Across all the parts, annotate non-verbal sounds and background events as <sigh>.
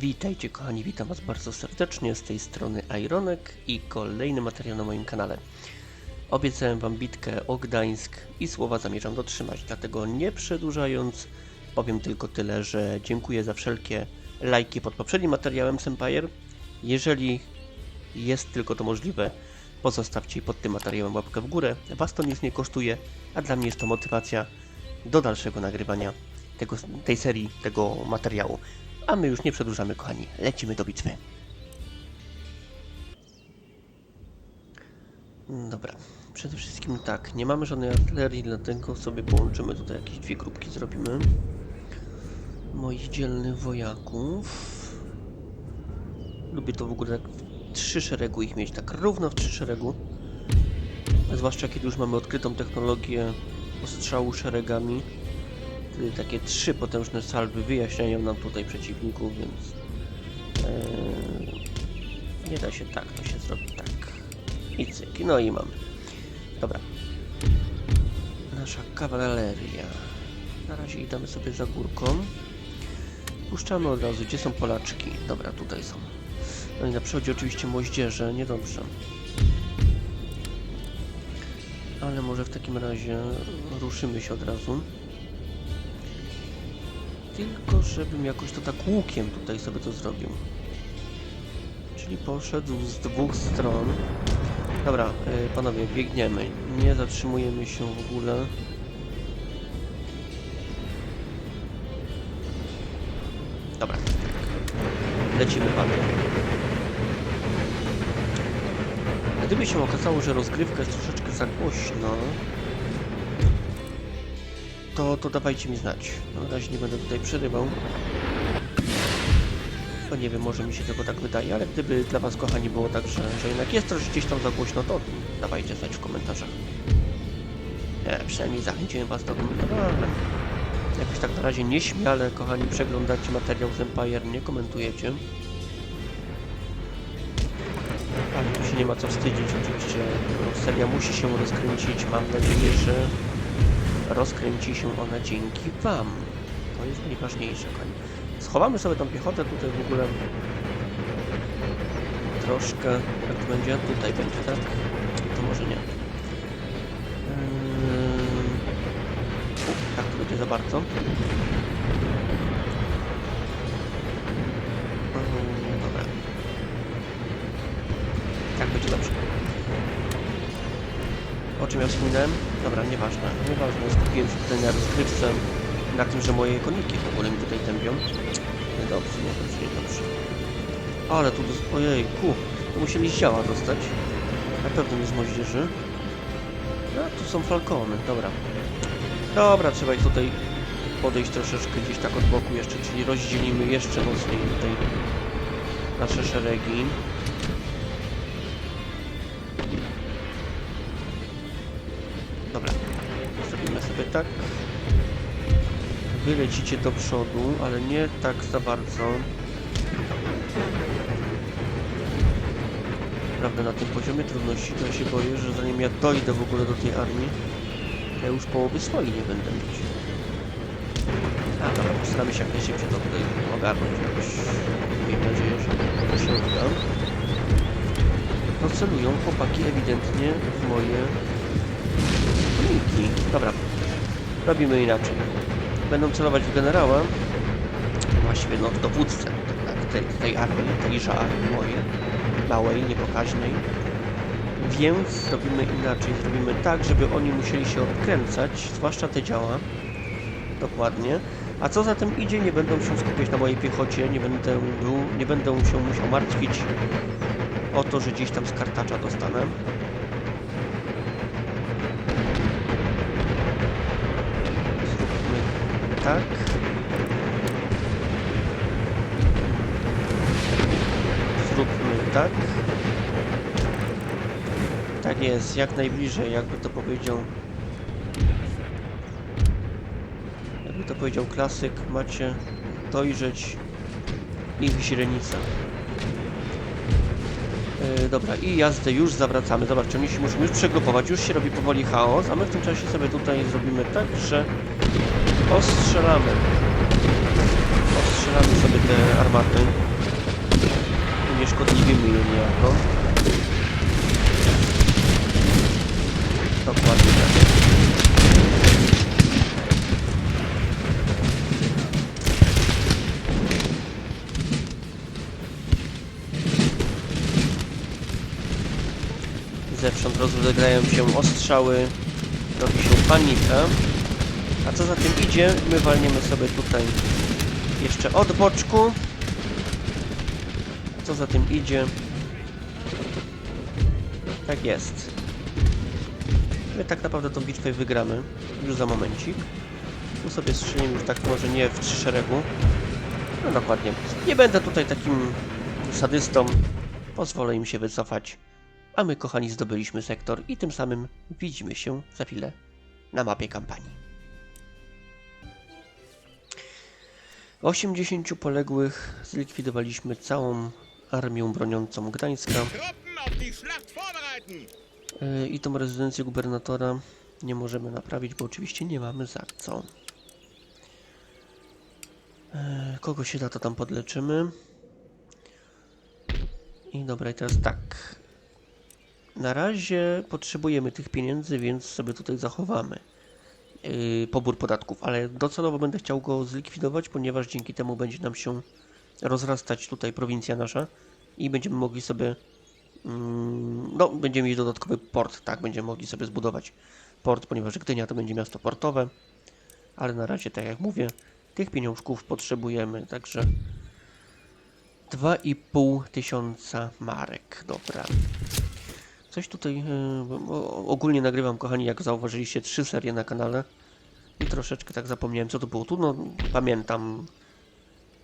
Witajcie kochani, witam was bardzo serdecznie z tej strony Ironek i kolejny materiał na moim kanale. Obiecałem wam bitkę o Gdańsk i słowa zamierzam dotrzymać, dlatego nie przedłużając powiem tylko tyle, że dziękuję za wszelkie lajki pod poprzednim materiałem z Empire. Jeżeli jest tylko to możliwe, pozostawcie pod tym materiałem łapkę w górę, was to nic nie kosztuje, a dla mnie jest to motywacja do dalszego nagrywania tego, tej serii, tego materiału. A my już nie przedłużamy, kochani. Lecimy do bitwy. Dobra. Przede wszystkim tak, nie mamy żadnej artylerii, dlatego sobie połączymy tutaj jakieś dwie grupki zrobimy. Moich dzielnych wojaków. Lubię to w ogóle tak w trzy szeregu ich mieć, tak równo w trzy szeregu. Zwłaszcza kiedy już mamy odkrytą technologię ostrzału szeregami. Takie trzy potężne salwy wyjaśniają nam tutaj przeciwników, więc eee, nie da się tak, to się zrobi tak. I cyk, no i mamy. Dobra. Nasza kawaleria. Na razie idziemy sobie za górką. Puszczamy od razu, gdzie są Polaczki? Dobra, tutaj są. No i na przodzie oczywiście moździerze, niedobrze. Ale może w takim razie ruszymy się od razu. Tylko żebym jakoś to tak łukiem tutaj sobie to zrobił. Czyli poszedł z dwóch stron. Dobra, y, panowie, biegniemy. Nie zatrzymujemy się w ogóle. Dobra. Lecimy, panowie. Gdyby się okazało, że rozgrywka jest troszeczkę za głośna, to, to dawajcie mi znać. Na razie nie będę tutaj przerywał. Bo nie wiem, może mi się tylko tak wydaje, ale gdyby dla was, kochani, było tak, że, że jednak jest też gdzieś tam za głośno, to dawajcie znać w komentarzach. Nie, przynajmniej zachęciłem was do komentowania. Jakoś tak na razie nieśmiale, kochani, przeglądacie materiał z Empire, nie komentujecie. Ale tu się nie ma co wstydzić, oczywiście no, seria musi się rozkręcić, mam nadzieję, że rozkręci się ona dzięki Wam. To jest najważniejsze, kochani. Schowamy sobie tą piechotę tutaj w ogóle troszkę, jak to będzie? Tutaj będzie, tak? To może nie. Yy... Tak to będzie za bardzo. Yy. Tak będzie dobrze. O czym ja wspominałem? Dobra, nieważne, nieważne. Skupiłem się tutaj na rozgrywce, na tym, że moje koniki w ogóle mi tutaj tępią. Niedobrze, niedobrze, niedobrze. Ale tu, dos- ojejku, tu musieli z działa dostać. Na pewno nie z moździerzy. A, tu są falkony, dobra. Dobra, trzeba ich tutaj podejść troszeczkę gdzieś tak od boku jeszcze, czyli rozdzielimy jeszcze mocniej tutaj nasze szeregi. Tak. Wy lecicie do przodu, ale nie tak za bardzo. Prawda, na tym poziomie trudności to ja się boję, że zanim ja dojdę w ogóle do tej armii, ja już połowy swojej nie będę mieć. A dobra, postaramy się jak najszybciej to tutaj ogarnąć jakoś. Miejmy nadzieję, że to się uda. No celują chłopaki ewidentnie w moje Linki. Dobra. Robimy inaczej. Będą celować w generała. Właściwie no w dowódcę tak, tej, tej armii, tejże armii mojej. Małej, niepokaźnej. Więc robimy inaczej. Zrobimy tak, żeby oni musieli się odkręcać, zwłaszcza te działa. Dokładnie. A co za tym idzie, nie będą się skupiać na mojej piechocie, nie będę, był, nie będę się musiał martwić o to, że gdzieś tam z kartacza dostanę. Zróbmy tak. Zróbmy tak. Tak jest, jak najbliżej, jakby to powiedział. Jakby to powiedział klasyk, macie dojrzeć ich źrenica. Yy, dobra, i jazdę już zawracamy. Zobaczcie, oni się muszą już przegrupować, już się robi powoli chaos, a my w tym czasie sobie tutaj zrobimy tak, że ostrzelamy. Ostrzelamy sobie te armaty. Unieszkodliwimy je niejako. Dokładnie tak. Zewsząd rozegrają się ostrzały, robi się panika. A co za tym idzie, my walniemy sobie tutaj jeszcze od boczku. Co za tym idzie? Tak jest. My tak naprawdę tą bitwę wygramy już za momencik. Tu sobie strzelimy już tak może nie w trzy szeregu. No dokładnie. Nie będę tutaj takim sadystą. Pozwolę im się wycofać. A my, kochani, zdobyliśmy sektor i tym samym widzimy się za chwilę na mapie kampanii. 80 poległych zlikwidowaliśmy całą armią broniącą Gdańska yy, i tą rezydencję gubernatora nie możemy naprawić, bo oczywiście nie mamy za co. Yy, Kogo się da, to tam podleczymy. I dobra, i teraz tak. Na razie potrzebujemy tych pieniędzy, więc sobie tutaj zachowamy pobór podatków, ale docelowo będę chciał go zlikwidować, ponieważ dzięki temu będzie nam się rozrastać tutaj prowincja nasza i będziemy mogli sobie mm, no, będziemy mieć dodatkowy port, tak, będziemy mogli sobie zbudować port, ponieważ Gdynia to będzie miasto portowe, ale na razie, tak jak mówię, tych pieniążków potrzebujemy, także 2,5 tysiąca marek, dobra. Coś tutaj, bo ogólnie nagrywam, kochani, jak zauważyliście, trzy serie na kanale i troszeczkę tak zapomniałem, co to było tu, no pamiętam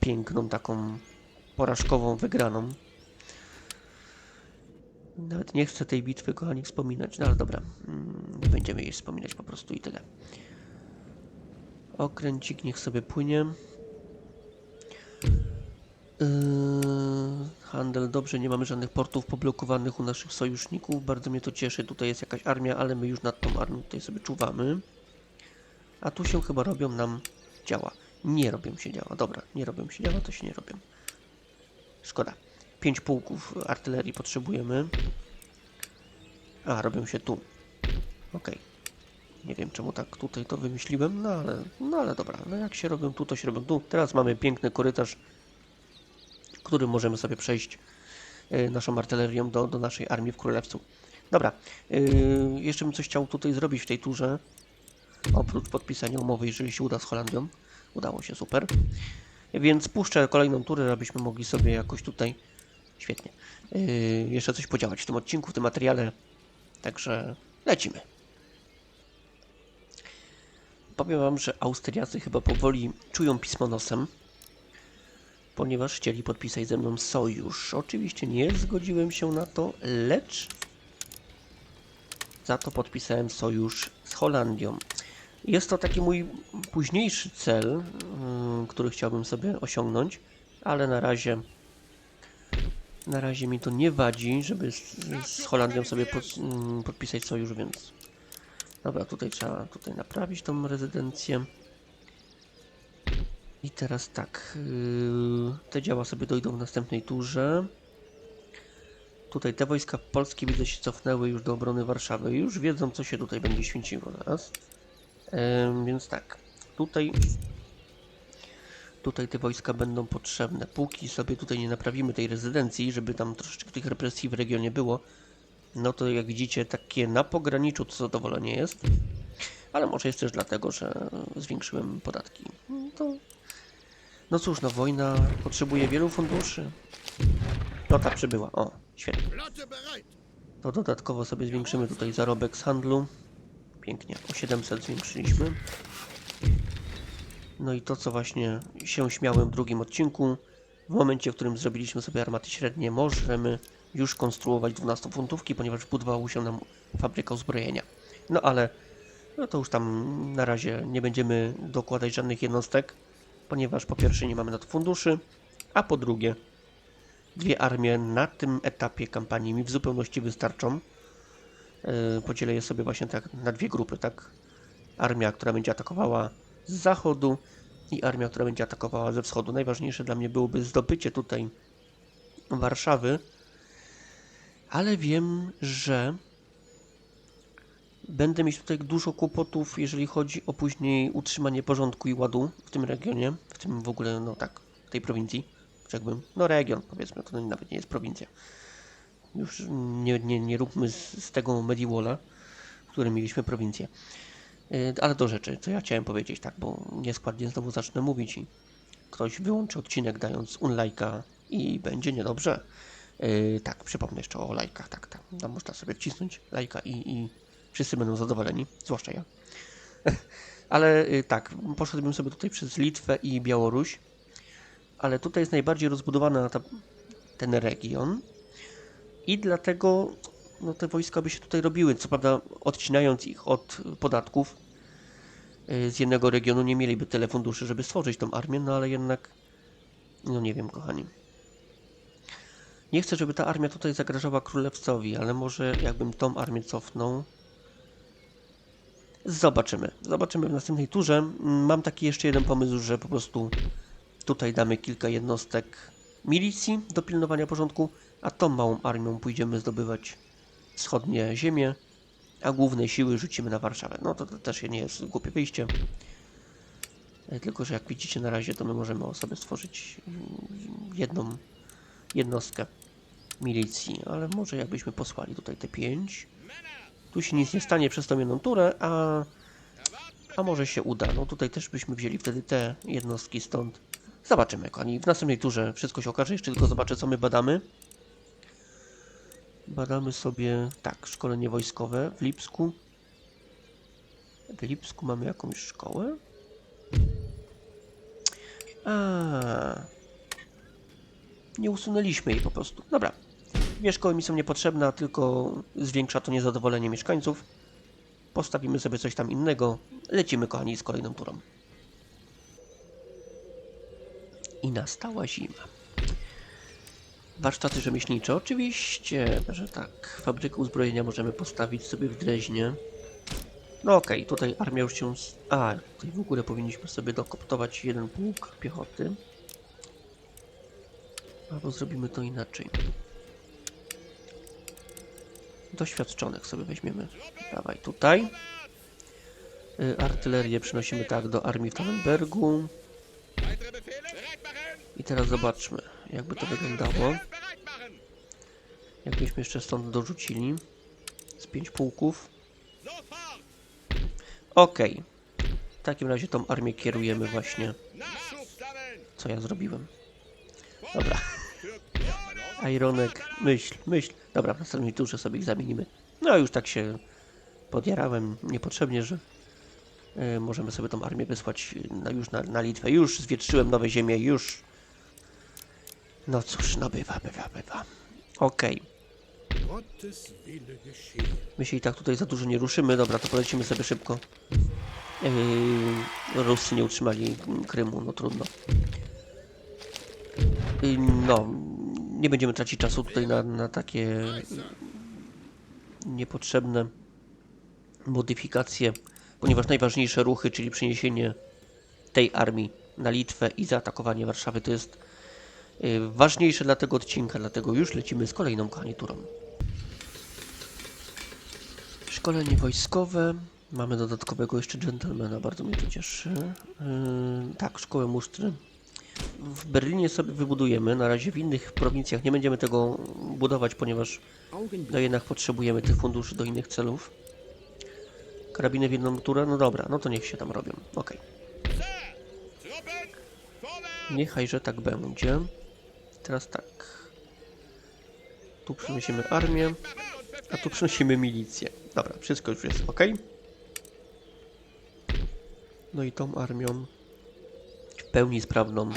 piękną taką porażkową wygraną. Nawet nie chcę tej bitwy, kochani, wspominać, no ale dobra, mm, nie będziemy jej wspominać po prostu i tyle. Okręcik niech sobie płynie. Yy, handel, dobrze, nie mamy żadnych portów poblokowanych u naszych sojuszników. Bardzo mnie to cieszy. Tutaj jest jakaś armia, ale my już nad tą armią tutaj sobie czuwamy. A tu się chyba robią nam działa. Nie robią się działa. Dobra, nie robią się działa, to się nie robią. Szkoda. Pięć pułków artylerii potrzebujemy. A, robią się tu. Okej. Nie wiem czemu tak tutaj to wymyśliłem, no ale, no ale dobra. No jak się robią tu, to się robią tu. Teraz mamy piękny korytarz którym możemy sobie przejść e, naszą artylerią do, do naszej armii w Królewcu. Dobra, e, jeszcze bym coś chciał tutaj zrobić w tej turze, oprócz podpisania umowy, jeżeli się uda z Holandią. Udało się, super. Więc puszczę kolejną turę, abyśmy mogli sobie jakoś tutaj, świetnie, e, jeszcze coś podziałać w tym odcinku, w tym materiale. Także lecimy. Powiem Wam, że Austriacy chyba powoli czują pismo nosem ponieważ chcieli podpisać ze mną sojusz. Oczywiście nie zgodziłem się na to, lecz za to podpisałem sojusz z Holandią. Jest to taki mój późniejszy cel, mm, który chciałbym sobie osiągnąć, ale na razie na razie mi to nie wadzi, żeby z, Holandią sobie pod, mm, podpisać sojusz, więc dobra, tutaj trzeba tutaj naprawić tą rezydencję. I teraz tak, yy, te działa sobie dojdą w następnej turze. Tutaj te wojska polskie widzę się cofnęły już do obrony Warszawy. Już wiedzą co się tutaj będzie święciło. Ym, więc tak, tutaj tutaj te wojska będą potrzebne. Póki sobie tutaj nie naprawimy tej rezydencji, żeby tam troszeczkę tych represji w regionie było, no to jak widzicie takie na pograniczu to zadowolenie jest. Ale może jest też dlatego, że zwiększyłem podatki. To no cóż, no wojna potrzebuje wielu funduszy. No ta przybyła, o, świetnie. To dodatkowo sobie zwiększymy tutaj zarobek z handlu. Pięknie, o 700 zwiększyliśmy. No i to, co właśnie się śmiałem w drugim odcinku, w momencie, w którym zrobiliśmy sobie armaty średnie, możemy już konstruować 12-funtówki, ponieważ budowała się nam fabryka uzbrojenia. No ale no to już tam na razie nie będziemy dokładać żadnych jednostek, ponieważ po pierwsze nie mamy na to funduszy, a po drugie dwie armie na tym etapie kampanii mi w zupełności wystarczą. Yy, Podzielę je sobie właśnie tak na dwie grupy, tak? Armia, która będzie atakowała z zachodu i armia, która będzie atakowała ze wschodu. Najważniejsze dla mnie byłoby zdobycie tutaj Warszawy, ale wiem, że będę mieć tutaj dużo kłopotów, jeżeli chodzi o później utrzymanie porządku i ładu w tym regionie, w tym w ogóle, no tak, tej prowincji, rzekłbym, no region, powiedzmy, to nawet nie jest prowincja. Już nie, nie, nie róbmy z, z tego Mediwola, w którym mieliśmy prowincję. Yy, Ale do rzeczy, co ja chciałem powiedzieć, tak, bo nieskładnie znowu zacznę mówić i ktoś wyłączy odcinek dając unlajka i będzie niedobrze. Yy, tak, przypomnę jeszcze o lajkach, tak, tak. Tam można sobie wcisnąć lajka i, i wszyscy będą zadowoleni, zwłaszcza ja. <laughs> Ale yy, tak, poszedłbym sobie tutaj przez Litwę i Białoruś, ale tutaj jest najbardziej rozbudowany ta, ten region i dlatego no, te wojska by się tutaj robiły. Co prawda, odcinając ich od podatków yy, z jednego regionu, nie mieliby tyle funduszy, żeby stworzyć tą armię, no ale jednak, no nie wiem, kochani. Nie chcę, żeby ta armia tutaj zagrażała królewcowi, ale może jakbym tą armię cofnął. Zobaczymy. Zobaczymy w następnej turze. Mm, Mam taki jeszcze jeden pomysł, że po prostu tutaj damy kilka jednostek milicji do pilnowania porządku, a tą małą armią pójdziemy zdobywać wschodnie ziemie, a główne siły rzucimy na Warszawę. No to, to też nie jest głupie wyjście. E, Tylko, że jak widzicie na razie, to my możemy o sobie stworzyć mm, jedną jednostkę milicji, ale może jakbyśmy posłali tutaj te pięć. Tu się nic nie stanie przez tą jedną turę, a, a może się uda. No tutaj też byśmy wzięli wtedy te jednostki stąd. Zobaczymy, kochani. W następnej turze wszystko się okaże. Jeszcze tylko zobaczę, co my badamy. Badamy sobie, tak, szkolenie wojskowe w Lipsku. W Lipsku mamy jakąś szkołę. A, nie usunęliśmy jej po prostu. Dobra. Dwie mi są niepotrzebne, tylko zwiększa to niezadowolenie mieszkańców. Postawimy sobie coś tam innego. Lecimy, kochani, z kolejną turą. I nastała zima. Warsztaty rzemieślnicze, oczywiście, że tak. Fabrykę uzbrojenia możemy postawić sobie w Dreźnie. No okej, tutaj armia już się... A, tutaj w ogóle powinniśmy sobie dokoptować jeden pułk piechoty. Albo zrobimy to inaczej. Doświadczonych sobie weźmiemy. Dawaj tutaj. Y, Artylerię przynosimy tak do armii w Tannenbergu. I teraz zobaczmy, jakby to wyglądało. Jakbyśmy jeszcze stąd dorzucili. Z pięć pułków. Okej. W takim razie tą armię kierujemy właśnie, co ja zrobiłem. Dobra. Ironek, myśl, myśl. Dobra, w następnej turze sobie ich zamienimy. No już tak się podjarałem niepotrzebnie, że e, możemy sobie tą armię wysłać na, już na, na Litwę. Już zwietrzyłem nowe ziemie, już. No cóż, no bywa, bywa, bywa. Okej. Geschehe. My się i tak tutaj za dużo nie ruszymy. Dobra, to polecimy sobie szybko. Yy, Ruscy nie utrzymali Krymu, no trudno. Yy, no, nie będziemy tracić czasu tutaj na, na takie niepotrzebne modyfikacje, ponieważ najważniejsze ruchy, czyli przeniesienie tej armii na Litwę i zaatakowanie Warszawy, to jest yy, ważniejsze dla tego odcinka, dlatego już lecimy z kolejną kaniturą. Szkolenie wojskowe. Mamy dodatkowego jeszcze dżentelmena, bardzo mnie to cieszy. Yy, tak, szkołę musztry. W Berlinie sobie wybudujemy, na razie w innych prowincjach nie będziemy tego budować, ponieważ no jednak potrzebujemy tych funduszy do innych celów. Karabiny w jedną turę? No dobra, no to niech się tam robią. Vorwärts! Niechajże tak będzie. Teraz tak. Tu przynosimy armię, a tu przynosimy milicję. Dobra, wszystko już jest ok. No i tą armią w pełni sprawną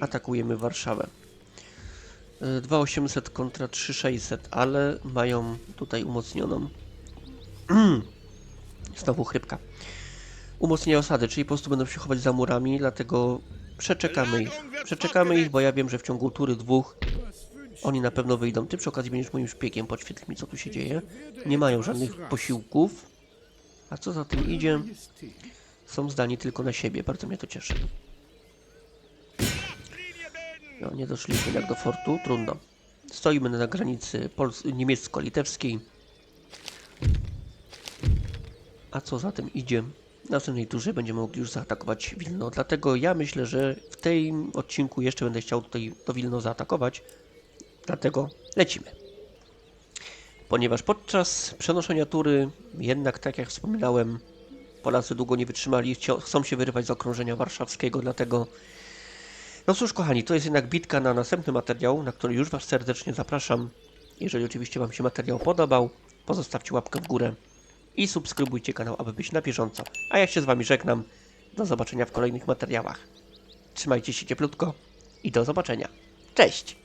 atakujemy Warszawę. Y, 2800 kontra 3600, ale mają tutaj umocnioną. <clears throat> Znowu chrypka. Umocnienie osady, czyli po prostu będą się chować za murami, dlatego przeczekamy ich. Przeczekamy ich, bo ja wiem, że w ciągu tury dwóch oni na pewno wyjdą. Ty przy okazji będziesz moim szpiegiem, podświetl mi co tu się dzieje. Nie mają żadnych posiłków. A co za tym idzie? Są zdani tylko na siebie. Bardzo mnie to cieszy. No, nie doszliśmy jak do fortu, trudno. Stoimy na granicy niemiecko-litewskiej. A co za tym idzie? W następnej turze będziemy mogli już zaatakować Wilno. Dlatego ja myślę, że w tym odcinku jeszcze będę chciał tutaj to Wilno zaatakować. Dlatego lecimy. Ponieważ podczas przenoszenia tury, jednak tak jak wspominałem, Polacy długo nie wytrzymali, chcio- chcą się wyrywać z okrążenia warszawskiego, dlatego no cóż, kochani, to jest jednak bitka na następny materiał, na który już Was serdecznie zapraszam. Jeżeli oczywiście Wam się materiał podobał, pozostawcie łapkę w górę i subskrybujcie kanał, aby być na bieżąco. A ja się z Wami żegnam. Do zobaczenia w kolejnych materiałach. Trzymajcie się cieplutko i do zobaczenia. Cześć!